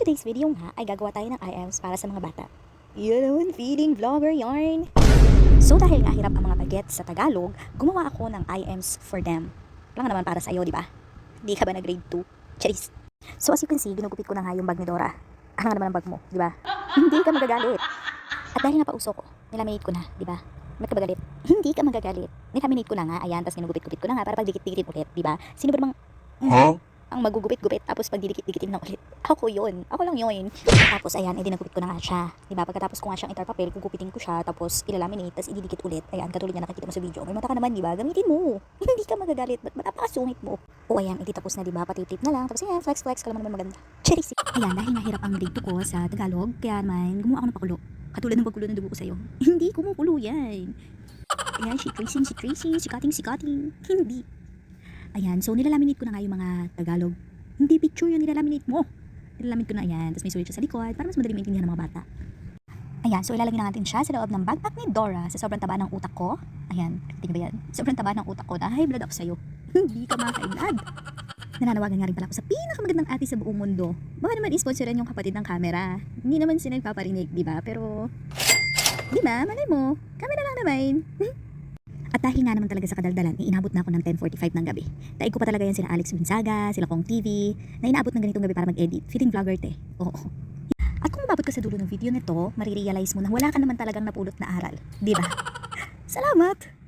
today's video nga ay gagawa tayo ng IMs para sa mga bata. Yun naman, feeding vlogger yarn. So dahil nga hirap ang mga bagets sa Tagalog, gumawa ako ng IMs for them. Lang naman para sa iyo, di ba? Di ka ba na grade 2? Charis. So as you can see, ginugupit ko na nga yung bag ni Dora. Ano nga naman ang bag mo, di ba? Hindi ka magagalit. At dahil nga pauso ko, nilaminate ko na, di ba? Ba't ka ba galit? Hindi ka magagalit. Nilaminate ko na nga, ayan, tapos ginugupit-gupit ko na nga para pag dikit-dikitin ulit, di ba? Sino ba namang Huh? Ang magugupit-gupit tapos pag didikit-dikitin na ulit. Ako yun. Ako lang yun. Tapos ayan, edi nagupit ko na nga siya. Diba? Pagkatapos ko nga siyang itar papel, gugupitin ko siya, tapos ilalaminate, tapos ididikit ulit. Ayan, katulad nga nakikita mo sa video. May mata ka naman, diba? Gamitin mo. Hindi ka magagalit. Ba't napakasungit mo? O ayan, edi tapos na, diba? Pati tip na lang. Tapos ayan, flex flex ka naman maganda. Cherisy. Ayan, dahil mahirap ang grade 2 ko sa Tagalog, kaya naman gumawa ako ng pakulo. Katulad ng pagkulo ng dugo ko sa'yo. Hindi kumukulo yan. Ayan, si tracing, si tracing, si cutting, si cutting. Hindi. Ayan, so nilalaminate ko na nga yung mga Tagalog. Hindi picture yung nilalaminate mo. Nilalaminate ko na ayan, tapos may sulit siya sa likod para mas madali maintindihan ng mga bata. Ayan, so ilalagay na natin siya sa loob ng backpack ni Dora sa sobrang taba ng utak ko. Ayan, tingnan ba yan? Sobrang taba ng utak ko na high blood ako sa'yo. Hindi ka maka-high blood. Nananawagan nga rin pala ako sa pinakamagandang ate sa buong mundo. Baka naman isponsoran yung kapatid ng camera. Hindi naman sila nagpaparinig, di ba? Pero, di ba? Malay mo, camera lang naman. At dahil nga naman talaga sa kadaldalan, iinabot na ako ng 10.45 ng gabi. Daig ko pa talaga yan sila Alex Binsaga, sila Kong TV, na inaabot ng ganitong gabi para mag-edit. Fitting vlogger te. Oo. At kung umabot ka sa dulo ng video nito, marirealize mo na wala ka naman talagang napulot na aral. Di ba? Salamat!